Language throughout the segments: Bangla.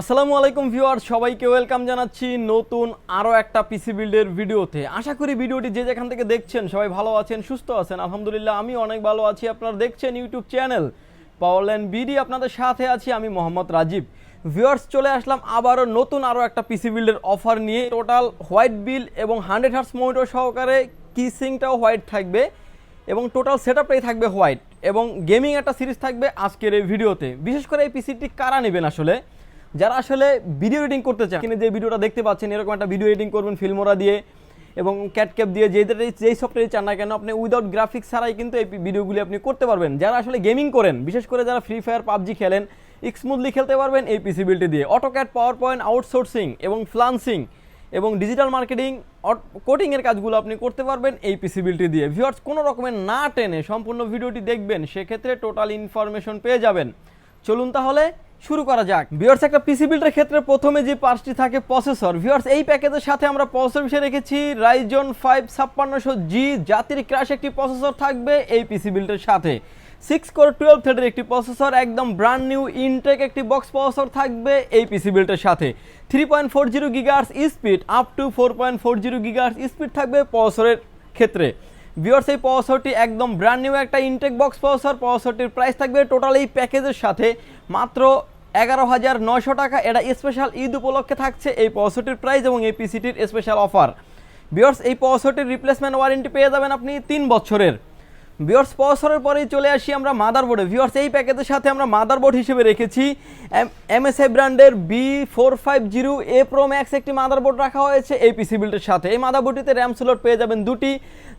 আসসালামু আলাইকুম ভিউয়ার সবাইকে ওয়েলকাম জানাচ্ছি নতুন আরও একটা পিসি বিল্ডের ভিডিওতে। আশা করি ভিডিওটি যে যেখান থেকে দেখছেন সবাই ভালো আছেন, সুস্থ আছেন। আলহামদুলিল্লাহ আমি অনেক ভালো আছি। আপনারা দেখছেন ইউটিউব চ্যানেল পাওয়ারল্যান্ড বিডি আপনাদের সাথে আছি আমি মোহাম্মদ রাজীব। ভিউয়ার্স, চলে আসলাম আবারও নতুন আরও একটা পিসি বিল্ডের অফার নিয়ে। টোটাল হোয়াইট বিল এবং হান্ড্রেড হার্স মনিটর সহকারে কিসিংটাও হোয়াইট থাকবে এবং টোটাল সেটআপটাই থাকবে হোয়াইট এবং গেমিং একটা সিরিজ থাকবে আজকের এই ভিডিওতে। বিশেষ করে এই পিসিটি কারা নেবেন আসলে? যারা আসলে ভিডিও এডিটিং করতে চান, এখানে যে ভিডিওটা দেখতে পাচ্ছেন, এরকম একটা ভিডিও এডিটিং করবেন ফিল্মোরা দিয়ে এবং ক্যাটক্যাপ দিয়ে, যে যেই সফটওয়্যার চান না কেন, আপনি উইদাউট গ্রাফিক্স ছাড়াই কিন্তু এই ভিডিওগুলি আপনি করতে পারবেন। যারা আসলে গেমিং করেন, বিশেষ করে যারা ফ্রি ফায়ার পাবজি খেলেন স্মুথলি খেলতে পারবেন এই পিসি বিলটি দিয়ে। অটোক্যাট পাওয়ার পয়েন্ট আউটসোর্সিং এবং ফ্লান্সিং এবং ডিজিটাল মার্কেটিং কোডিংয়ের কাজগুলো আপনি করতে পারবেন এই পিসিবিলিটি দিয়ে। ভিউয়ার্স কোনো রকমের না টেনে সম্পূর্ণ ভিডিওটি দেখবেন, সেক্ষেত্রে টোটাল ইনফরমেশন পেয়ে যাবেন। চলুন তাহলে শুরু করা যাক। ভিওর্স একটা পিসি বিল্ডের ক্ষেত্রে প্রথমে যে পার্টসটি থাকে প্রসেসর ভিউয়ার্স এই প্যাকেজের সাথে আমরা প্রসেসর বিষয়ে রেখেছি। রাইজন ফাইভ ছাপ্পান্নশো জি জাতির ক্রাশ একটি প্রসেসর থাকবে এই পিসি বিল্ডের সাথে। সিক্স কোর টুয়েলভ থ্রেডের একটি প্রসেসর একদম ব্র্যান্ড নিউ ইনটেক একটি বক্স প্রসেসর থাকবে এই পিসি বিল্ডের সাথে। Three point four zero gigahertz speed up to four point four zero gigahertz speed থাকবে প্রসেসরের ক্ষেত্রে। ভিওর্স এই প্রসেসরটি একদম ব্র্যান্ড নিউ একটা ইনটেক বক্স প্রসেসর প্রসেসরটির প্রাইস থাকবে টোটাল এই প্যাকেজের সাথে। মাত্র এগারো হাজার টাকা, এটা স্পেশাল ঈদ উপলক্ষে থাকছে এই প্রসেসরটির প্রাইস এবং এই পিসিটির স্পেশাল অফার ভিওর্স এই প্রসেসরটির রিপ্লেসমেন্ট ওয়ারেন্টি পেয়ে যাবেন আপনি তিন বছরের। ভিওর্স প্রসেসরের পরেই চলে আসি আমরা মাদারবোর্ডে ভিওর্স এই প্যাকেজের সাথে আমরা মাদারবোর্ড হিসেবে রেখেছি। এমএসআই ব্র্যান্ডের B four five zero A pro max একটি মাদারবোর্ড রাখা হয়েছে এই পিসি বিল্ডের সাথে। এই মাদারবোর্ডটিতে র্যাম স্লট পেয়ে যাবেন দুটি।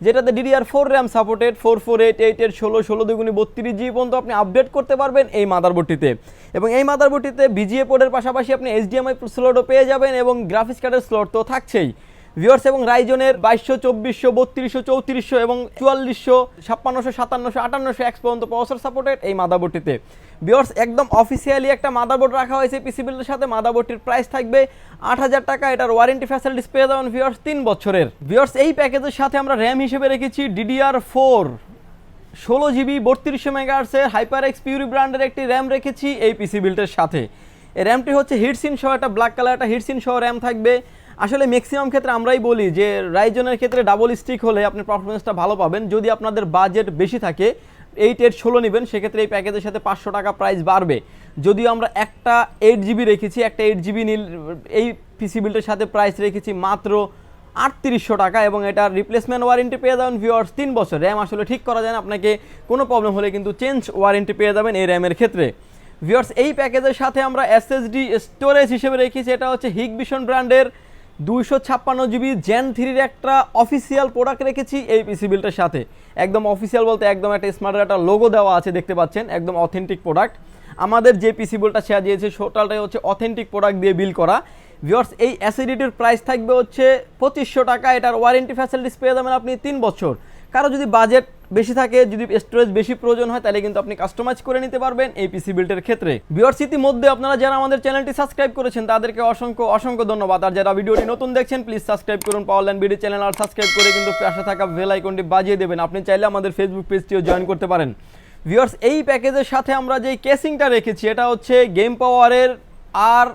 যেটাতে DDR four RAM supported four four eight eight eight ষোলো ষোলো দুগুনি বত্রিশ জি পর্যন্ত আপনি আপডেট করতে পারবেন এই মাদারবোর্ডটিতে এবং এই মাদারবোর্ডটিতে বিজিএ পোর্টের পাশাপাশি আপনি এইচডিএমআই স্লটও পেয়ে যাবেন এবং গ্রাফিক্স কার্ডের স্লট তো থাকছেই। ভিওর্স এবং রাইজনের বাইশশো, চব্বিশশো, বত্রিশশো, চৌত্রিশশো এবং চুয়াল্লিশশো, ছাপ্পান্নশো, সাতান্নশো, আটান্নশো এক্স পর্যন্ত প্রসেসর সাপোর্টেড এই মাদাবোর্ডটিতে ভিওর্স একদম অফিসিয়ালি একটা মাদাবোর্ড রাখা হয়েছে পিসি বিল্ডের সাথে। মাদাবোর্ডটির প্রাইস থাকবে আট হাজার টাকা। এটার ওয়ারেন্টি ফ্যাসিলিটিস পেয়ে যাবেন ভিওর্স তিন বছরের। ভিওর্স এই প্যাকেজের সাথে আমরা র্যাম হিসেবে রেখেছি ডিডিআর ফোর ষোলো জিবি বত্রিশশো মেগাহার্সের হাইপার এক্স পিউরি ব্র্যান্ডের একটি র্যাম রেখেছি এই পিসি বিল্ডের সাথে। এই র্যামটি হচ্ছে হিটসিন সহ, একটা ব্ল্যাক কালার একটা হিটসিন সহ র্যাম থাকবে। আসলে ম্যাক্সিমাম ক্ষেত্রে আমরাই বলি যে, রাইজনের ক্ষেত্রে ডাবল স্টিক হলে আপনি পারফরমেন্সটা ভালো পাবেন। যদি আপনাদের বাজেট বেশি থাকে এইট এইট ষোলো নেবেন, সেক্ষেত্রে এই প্যাকেজের সাথে পাঁচশো টাকা প্রাইস বাড়বে। যদিও আমরা একটা এইট জিবি রেখেছি, একটা এইট জিবি নীল, এই পিসি বিল্ডের সাথে প্রাইস রেখেছি মাত্র আটত্রিশশো টাকা এবং এটা রিপ্লেসমেন্ট ওয়ারেন্টি পেয়ে যাবেন ভিওয়ার্স তিন বছর। র্যাম আসলে ঠিক করা যায় না, আপনাকে কোনো প্রবলেম হলে কিন্তু চেঞ্জ ওয়ারেন্টি পেয়ে যাবেন এই র্যামের ক্ষেত্রে। ভিওয়ার্স এই প্যাকেজের সাথে আমরা এসএসডি স্টোরেজ হিসেবে রেখেছি, এটা হচ্ছে হিগবিশন ব্র্যান্ডের দুইশো ছাপ্পান্ন জিবি জেন থ্রির একটা অফিসিয়াল প্রোডাক্ট রেখেছি এই পিসি বিলটার সাথে। একদম অফিসিয়াল বলতে একদম একটা স্মার্টের একটা লোগো দেওয়া আছে, দেখতে পাচ্ছেন, একদম অথেন্টিক প্রোডাক্ট আমাদের যে পিসি বিলটা শেয়ার দিয়েছে হচ্ছে অথেন্টিক প্রোডাক্ট দিয়ে বিল করা। ভিওর্স এই অ্যাসিডিটির প্রাইস থাকবে হচ্ছে পঁচিশশো টাকা, এটার ওয়ারেন্টি ফ্যাসিলিটিস পেয়ে যাবেন আপনি তিন বছর। কারও যদি বাজেট বেশি থাকে, যদি স্টোরেজ বেশি প্রয়োজন হয়, তাহলে কিন্তু আপনি কাস্টমাইজ করে নিতে পারবেন এই পিসি বিল্ডের ক্ষেত্রে। ভিওর্স মধ্যে আপনারা যারা আমাদের চ্যানেলটি সাবস্ক্রাইব করেছেন, তাদেরকে অসংখ্য অসংখ্য ধন্যবাদ। আর যারা ভিডিওটি নতুন দেখছেন প্লিজ সাবস্ক্রাইব করুন। পাওয়ারল্যান্ড বিডি চ্যানেল আর সাবস্ক্রাইব করে কিন্তু পাশে থাকা বেল আইকনটি বাজিয়ে দেবেন। আপনি চাইলে আমাদের ফেসবুক পেজটিও জয়েন করতে পারেন। ভিওর্স এই প্যাকেজের সাথে আমরা যে কেসিংটা রেখেছি, এটা হচ্ছে গেম পাওয়ারের আর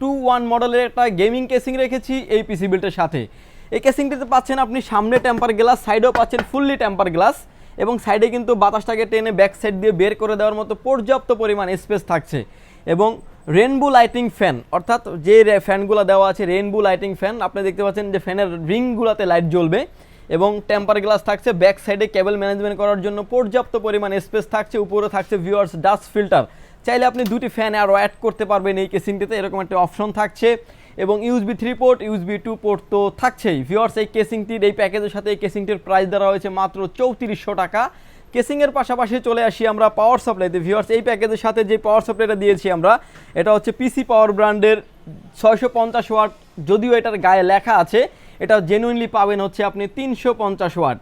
টু ওয়ান মডেলের একটা গেমিং কেসিং রেখেছি এই পিসি বিল্ডের সাথে। এই কেসিংটিতে পাচ্ছেন আপনি সামনে টেম্পার গ্লাস সাইডেও পাচ্ছেন ফুললি টেম্পার গ্লাস এবং সাইডে কিন্তু বাতাসটাকে টেনে ব্যাক সাইড দিয়ে বের করে দেওয়ার মতো পর্যাপ্ত পরিমাণ স্পেস থাকছে এবং রেনবো লাইটিং ফ্যান অর্থাৎ যে ফ্যানগুলো দেওয়া আছে রেনবো লাইটিং ফ্যান আপনি দেখতে পাচ্ছেন যে ফ্যানের রিংগুলোতে লাইট জ্বলবে এবং টেম্পার গ্লাস থাকছে ব্যাক সাইডে কেবল ম্যানেজমেন্ট করার জন্য পর্যাপ্ত পরিমাণ স্পেস থাকছে, উপরে থাকছে ভিউয়ার্স ডাস্ট ফিল্টার চাইলে আপনি দুটি ফ্যান আরও অ্যাড করতে পারবেন এই কেসিংটিতে এরকম একটা অপশন থাকছে। এবং USB three port USB two port তো থাকছেই। ভিওয়ার্স এই কেসিংটির এই প্যাকেজের সাথে এই কেসিংটির প্রাইস দেওয়া হয়েছে মাত্র চৌত্রিশশো টাকা। কেসিংয়ের পাশাপাশি চলে আসি আমরা পাওয়ার সাপ্লাইতে ভিওয়ার্স এই প্যাকেজের সাথে যে পাওয়ার সাপ্লাইটা দিয়েছি আমরা, এটা হচ্ছে পিসি পাওয়ার ব্র্যান্ডের ছয়শো পঞ্চাশ ওয়াট যদিও এটার গায়ে লেখা আছে, এটা জেনুইনলি পাবেন হচ্ছে আপনি তিনশো পঞ্চাশ ওয়াট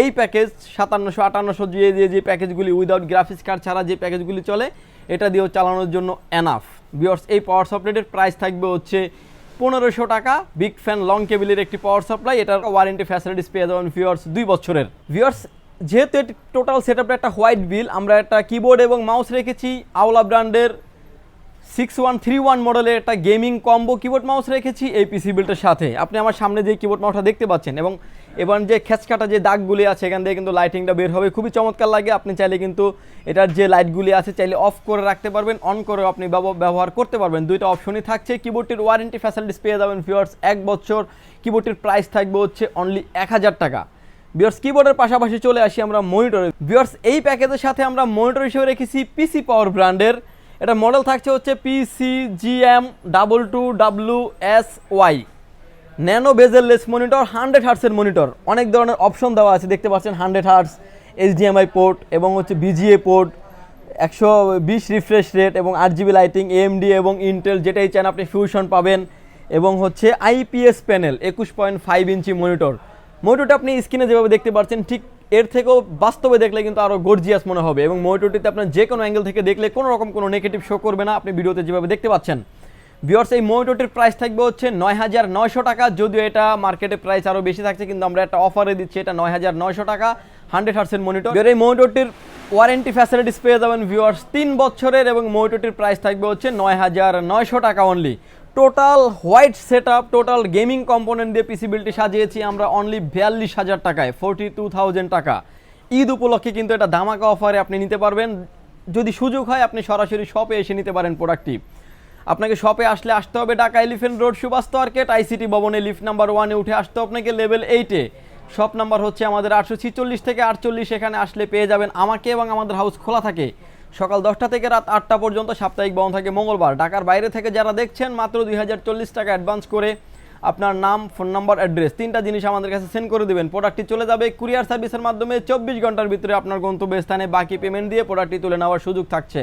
এই প্যাকেজ সাতান্নশো আটান্নশো দিয়ে দিয়ে যে প্যাকেজগুলি উইদাউট গ্রাফিক্স কার্ড ছাড়া যে প্যাকেজগুলি চলে এটা দিয়েও চালানোর জন্য এনাফ বিয়ার্স এই পাওয়ার সাপ্লাইটের প্রাইস থাকবে হচ্ছে পনেরোশো টাকা। বিগ ফ্যান লং কেবিলের একটি পাওয়ার সাপ্লাই এটার ওয়ারেন্টি ফ্যাসিলিটিস পেয়ে যাবেন ভিওর্স দুই বছরের। ভিওর্স যেহেতু এটি টোটাল সেট আপটা একটা হোয়াইট বিল আমরা একটা কিবোর্ড এবং মাউস রেখেছি। আওলা ব্র্যান্ডের সিক্স ওয়ান থ্রি ওয়ান মডেলের একটা গেমিং কম্বো কিবোর্ড মাউস রেখেছি এই পিসি বিলটার সাথে। আপনি আমার সামনে যে কিবোর্ড মাউসটা দেখতে পাচ্ছেন এবং এবার যে খেচকাটা যে দাগগুলি আছে, এখান থেকে কিন্তু লাইটিংটা বের হবে। খুবই চমৎকার লাগে। আপনি চাইলে কিন্তু এটার যে লাইটগুলি আছে, চাইলে অফ করে রাখতে পারবেন অন করে আপনি ব্যব- ব্যবহার করতে পারবেন। দুইটা অপশনই থাকছে। কিবোর্ডটির ওয়ারেন্টি ফ্যাসিলিটিস পেয়ে যাবেন ভিউয়ার্স এক বছর। কিবোর্ডটির প্রাইস থাকবে হচ্ছে অনলি এক হাজার টাকা। বিয়ার্স কিবোর্ডের পাশাপাশি চলে আসি আমরা মনিটরে বিয়ার্স এই প্যাকেজের সাথে আমরা মনিটর হিসেবে রেখেছি পিসি পাওয়ার ব্র্যান্ডের এটা মডেল থাকছে হচ্ছে PC GM double two W S Y nano bezelless monitor hundred হার্টসের monitor অনেক ধরনের অপশন দেওয়া আছে, দেখতে পাচ্ছেন হান্ড্রেড হার্টস এইচডিএমআই পোর্ট এবং হচ্ছে বিজিএ পোর্ট একশো বিশ রিফ্রেশ রেট এবং আট জিবি লাইটিং এএমডি এবং ইন্টেল যেটাই চান আপনি ফিউশন পাবেন এবং হচ্ছে আইপিএস প্যানেল একুশ পয়েন্ট ফাইভ ইঞ্চি মনিটর মনিটরটা আপনি স্ক্রিনে যেভাবে দেখতে পাচ্ছেন, ঠিক এর থেকেও বাস্তবে দেখলে কিন্তু আরও গর্জিয়াস মনে হবে এবং মনিটরটিতে আপনার যে কোনো অ্যাঙ্গেল থেকে দেখলে কোনো রকম কোনো নেগেটিভ শো করবে না, আপনি ভিডিওতে যেভাবে দেখতে পাচ্ছেন। ভিওর্স এই মনিটরটির প্রাইস থাকবে হচ্ছে নয় হাজার নয়শো টাকা। যদিও এটা মার্কেটে প্রাইস আরও বেশি থাকছে, কিন্তু আমরা একটা অফারে দিচ্ছি, এটা নয় হাজার নয়শো টাকা, হান্ড্রেড হার্সের মনিটর। এই মনিটরটির ওয়ারেন্টি ফ্যাসিলিটিস পেয়ে যাবেন ভিওয়ার্স তিন বছরের এবং মনিটরটির প্রাইস থাকবে হচ্ছে নয় হাজার নয়শো টাকা only total white set up total gaming component দিয়ে পিসি বিলটি সাজিয়েছি আমরা অনলি বিয়াল্লিশ হাজার টাকায় ফোরটি টু থাউজেন্ড টাকা। ঈদ উপলক্ষে কিন্তু এটা ধামাকা অফারে আপনি নিতে পারবেন। যদি সুযোগ হয়, আপনি সরাসরি শপে এসে নিতে পারেন প্রোডাক্টটি আপনাকে শপে আসলে আসতে হবে Dhaka elephant road Subhash market ICT ভবনে লিফট নাম্বার ওয়ানে উঠে আসতে আপনাকে লেভেল এইটে শপ নাম্বার হচ্ছে আমাদের আটশো ছিচল্লিশ থেকে আটচল্লিশ, এখানে আসলে পেয়ে যাবেন আমাকে এবং আমাদের হাউস খোলা থাকে। সকাল দশটা থেকে রাত আটটা পর্যন্ত সাপ্তাহিক বন্ধ থাকে মঙ্গলবার। ঢাকার বাইরে থেকে যারা দেখছেন, মাত্র দুই হাজার চল্লিশ টাকা অ্যাডভান্স করে আপনার নাম ফোন নাম্বার অ্যাড্রেস তিনটা জিনিস আমাদের কাছে সেন্ড করে দেবেন। প্রোডাক্টটি চলে যাবে কুরিয়ার সার্ভিসের মাধ্যমে। চব্বিশ ঘণ্টার ভিতরে আপনার গন্তব্যস্থানে বাকি পেমেন্ট দিয়ে প্রোডাক্টটি তুলে নেওয়ার সুযোগ থাকছে।